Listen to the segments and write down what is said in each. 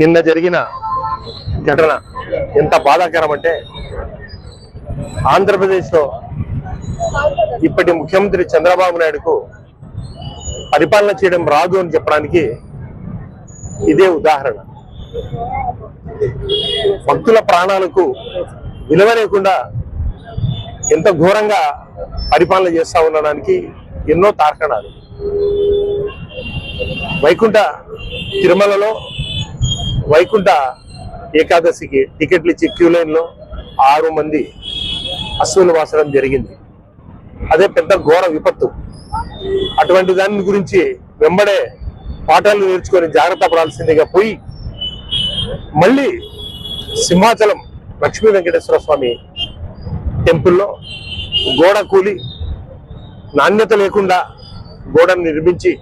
నిన్న జరిగిన ఘటన ఎంత బాధాకరం అంటే ఆంధ్రప్రదేశ్లో ఇప్పటి ముఖ్యమంత్రి చంద్రబాబు నాయుడుకు పరిపాలన చేయడం రాదు అని చెప్పడానికి ఇదే ఉదాహరణ. భక్తుల ప్రాణాలకు విలువ లేకుండా ఎంత ఘోరంగా పరిపాలన చేస్తా ఉండడానికి ఎన్నో తార్కణాలు. వైకుంఠ తిరుమలలో వైకుంఠ ఏకాదశికి టికెట్లు ఇచ్చి క్యూ లైన్లో ఆరు మంది అశ్వులు వాసడం జరిగింది. అదే పెద్ద ఘోర విపత్తు. అటువంటి దాని గురించి వెంబడే పాఠాలు నేర్చుకొని జాగ్రత్త పడాల్సిందిగా పోయి మళ్ళీ సింహాచలం లక్ష్మీ వెంకటేశ్వర స్వామి టెంపుల్లో గోడ కూలి నాణ్యత లేకుండా గోడను నిర్మించి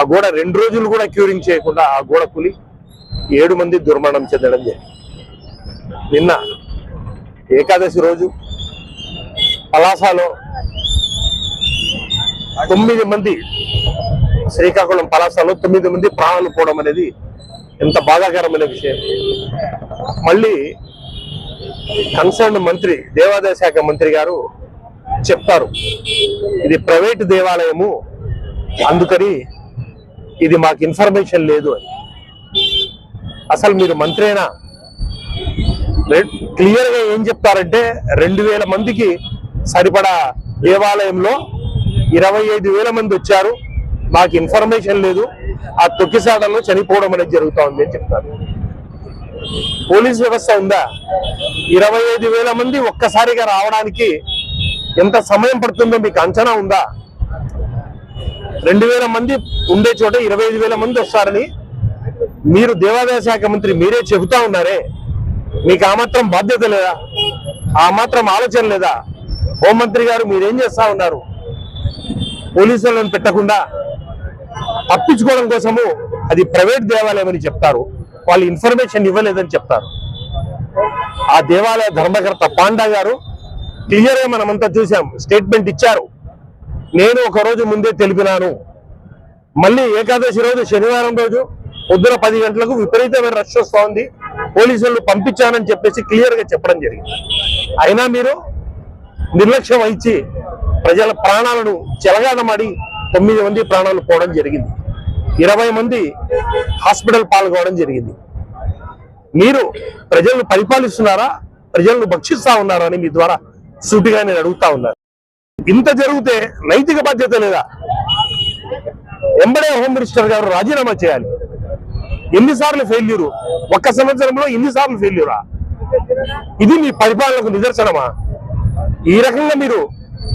ఆ గోడ రెండు రోజులు కూడా క్యూరింగ్ చేయకుండా ఆ గోడ కూలి ఏడు మంది దుర్మరణం చెందడం జరిగింది. నిన్న ఏకాదశి రోజు పలాసలో తొమ్మిది మంది శ్రీకాకుళం పలాసలో తొమ్మిది మంది ప్రాణాలు పోవడం అనేది ఎంత బాధాకరమైన విషయం. మళ్ళీ కన్సర్న్ మంత్రి దేవాదాయ శాఖ మంత్రి గారు చెప్తారు. ఇది ప్రైవేటు దేవాలయము అందుకని ఇది మాకు ఇన్ఫర్మేషన్ లేదు అని. అసలు మీరు మంత్రేనా క్లియర్గా ఏం చెప్తారంటే రెండు వేల మందికి సరిపడా దేవాలయంలో ఇరవై ఐదు వేల మంది వచ్చారు. మాకు ఇన్ఫర్మేషన్ లేదు. ఆ తొక్కిసాడల్లో చనిపోవడం అనేది జరుగుతూ ఉంది అని చెప్తారు. పోలీస్ వ్యవస్థ ఉందా? ఇరవై ఐదు వేల మంది ఒక్కసారిగా రావడానికి ఎంత సమయం పడుతుందో మీకు అంచనా ఉందా? రెండు వేల మంది ఉండే చోట ఇరవై ఐదు వేల మంది వస్తారని మీరు దేవాదాయ శాఖ మంత్రి మీరే చెబుతా ఉన్నారే. మీకు ఆ మాత్రం బాధ్యత లేదా? ఆ మాత్రం ఆలోచన లేదా? హోంమంత్రి గారు మీరేం చేస్తా ఉన్నారు? పోలీసులను పెట్టకుండా తప్పించుకోవడం కోసము అది ప్రైవేట్ దేవాలయం అని చెప్తారు. వాళ్ళు ఇన్ఫర్మేషన్ ఇవ్వలేదని చెప్తారు. ఆ దేవాలయ ధర్మకర్త పాండా గారు క్లియర్గా మనమంతా చూసాం స్టేట్మెంట్ ఇచ్చారు. నేను ఒక రోజు ముందే తెలిపినాను. మళ్ళీ ఏకాదశి రోజు శనివారం రోజు పొద్దున పది గంటలకు విపరీతమైన రష్ వస్తూ ఉంది. పోలీసులు పంపించానని చెప్పేసి క్లియర్గా చెప్పడం జరిగింది. అయినా మీరు నిర్లక్ష్యం వహించి ప్రజల ప్రాణాలను చెలగాటమాడి తొమ్మిది మంది ప్రాణాలు పోవడం జరిగింది. ఇరవై మంది హాస్పిటల్ పాల్గొనడం జరిగింది. మీరు ప్రజలను పరిపాలిస్తున్నారా? ప్రజలను భక్షిస్తా ఉన్నారా అని మీ ద్వారా సూటిగా నేను అడుగుతా ఉన్నారు ఇంత జరిగితే నైతిక బాధ్యత లేదా? ఎంబడే హోమ్ మినిస్టర్ గారు రాజీనామా చేయాలి. ఎన్నిసార్లు ఫెయిల్యూరు? ఒక్క సంవత్సరంలో ఎన్నిసార్లు ఫెయిల్యూరా? ఇది మీ పరిపాలనకు నిదర్శనమా? ఈ రకంగా మీరు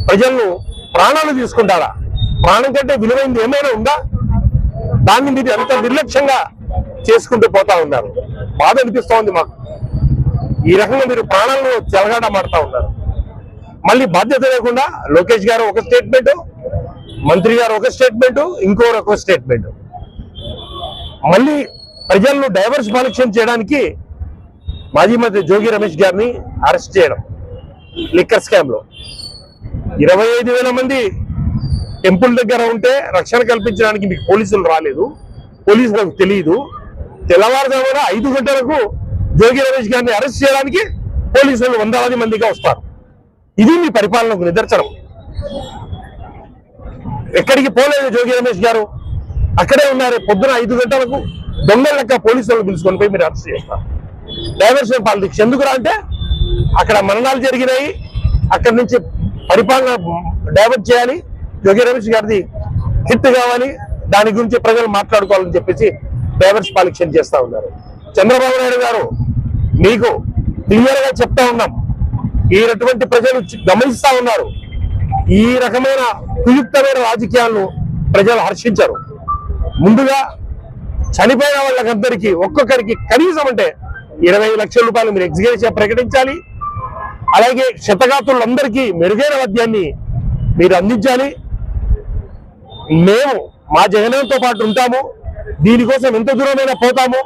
ప్రజలను ప్రాణాలు తీసుకుంటారా? ప్రాణం కంటే విలువైంది ఏమైనా ఉందా? దాన్ని మీరు ఎంత నిర్లక్ష్యంగా చేసుకుంటూ పోతా ఉన్నారు? బాధ అనిపిస్తోంది మాకు. ఈ రకంగా మీరు ప్రాణాలను చెలగాట మారుతా ఉన్నారు. మళ్ళీ బాధ్యత లేకుండా లోకేష్ గారు ఒక స్టేట్మెంట్ మంత్రి గారు ఒక స్టేట్మెంట్ ఇంకోరు ఒక స్టేట్మెంట్ మళ్ళీ ప్రజలను డైవర్స్ పాలక్షన్ చేయడానికి మాజీ మంత్రి జోగి రమేష్ గారిని అరెస్ట్ చేయడం. లిక్కర్ స్కామ్లో. ఇరవై ఐదు వేల మంది టెంపుల్ దగ్గర ఉంటే రక్షణ కల్పించడానికి మీకు పోలీసులు రాలేదు. పోలీసులకు తెలియదు తెల్లవారుజామున ఐదు గంటలకు జోగి రమేష్ గారిని అరెస్ట్ చేయడానికి పోలీసులు వందలాది మందిగా వస్తారు. ఇది మీ పరిపాలనకు నిదర్శనం. ఎక్కడికి పోలేదు జోగి రమేష్ గారు. అక్కడే ఉన్నారు. పొద్దున ఐదు గంటలకు దొంగల లెక్క పోలీసులను పిలుచుకొని పోయి మీరు అరెస్ట్ చేస్తారు. డైవర్షన్ పాలిటిక్స్ ఎందుకురా అంటే అక్కడ మరణాలు జరిగినాయి. అక్కడి నుంచి పరిపాలన డైవర్ట్ చేయాలి. యోగి రమేష్ గారిది హిట్ కావాలి. దాని గురించి ప్రజలు మాట్లాడుకోవాలని చెప్పేసి డైవర్స్ పాలిక్షన్ చేస్తా ఉన్నారు. చంద్రబాబు నాయుడు గారు మీకు క్లియర్గా చెప్తా ఉన్నాం. ఈరటువంటి ప్రజలు గమనిస్తా ఉన్నారు. ఈ రకమైన కుయుక్తమైన రాజకీయాలను ప్రజలు హర్షించరు. ముందుగా చనిపోయిన వాళ్ళకందరికీ ఒక్కొక్కరికి కనీసం అంటే ఇరవై లక్షల రూపాయలు మీరు ఎగ్జిక్యూషన్ ప్రకటించాలి. అలాగే క్షతగాతులందరికీ మెరుగైన మద్యాన్ని మీరు అందించాలి. మేము మా జగనంతో పాటు ఉంటాము. దీనికోసం ఎంత దూరమైనా పోతాము.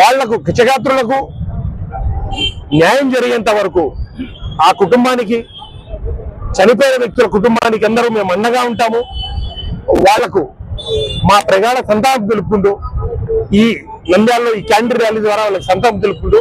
వాళ్ళకు క్షగాత్రులకు న్యాయం జరిగేంత వరకు ఆ కుటుంబానికి చనిపోయిన వ్యక్తుల కుటుంబానికి అందరూ మేము అండగా ఉంటాము. వాళ్ళకు మా ప్రగాఢ సంతాపం తెలుపుకుంటూ ఈ నంద్యాలలో ఈ క్యాండిల్ ర్యాలీ ద్వారా వాళ్ళకి సంతాపం తెలుపుకుంటూ